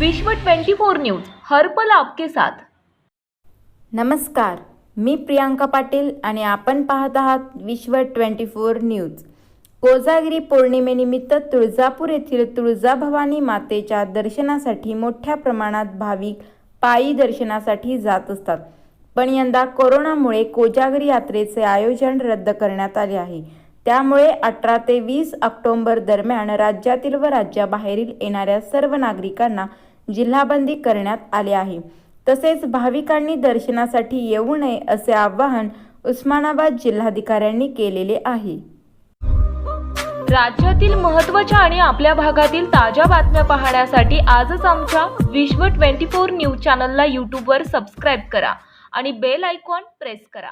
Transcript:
विश्व 24 न्यूज हर्पल आपके साथ. नमस्कार मी प्रियांका पाटील आणि आपण पाहत आहात Vishwa twenty four news. Kojagiri पौर्णिमेनिमित्त तुळजापूर येथील तुळजाभवानी मातेच्या दर्शनासाठी मोठ्या प्रमाणात भाविक पायी दर्शनासाठी जात असतात. पण यंदा कोरोनामुळे कोजागिरी यात्रेचे आयोजन रद्द करण्यात आले आहे. त्यामुळे अठरा ते वीस ऑक्टोंबर दरम्यान राज्यातील व राज्याबाहेरील येणाऱ्या सर्व नागरिकांना जिल्हाबंदी करण्यात आले आहे. तसेच भाविकांनी दर्शनासाठी येऊ नये असे आवाहन उस्मानाबाद जिल्हाधिकाऱ्यांनी केलेले आहे. राज्यातील महत्त्वाच्या आणि आपल्या भागातील ताज्या बातम्या पाहण्यासाठी आजच आमच्या विश्व 24 न्यूज चॅनलला यूट्यूबवर सबस्क्राईब करा आणि बेल आयकॉन प्रेस करा.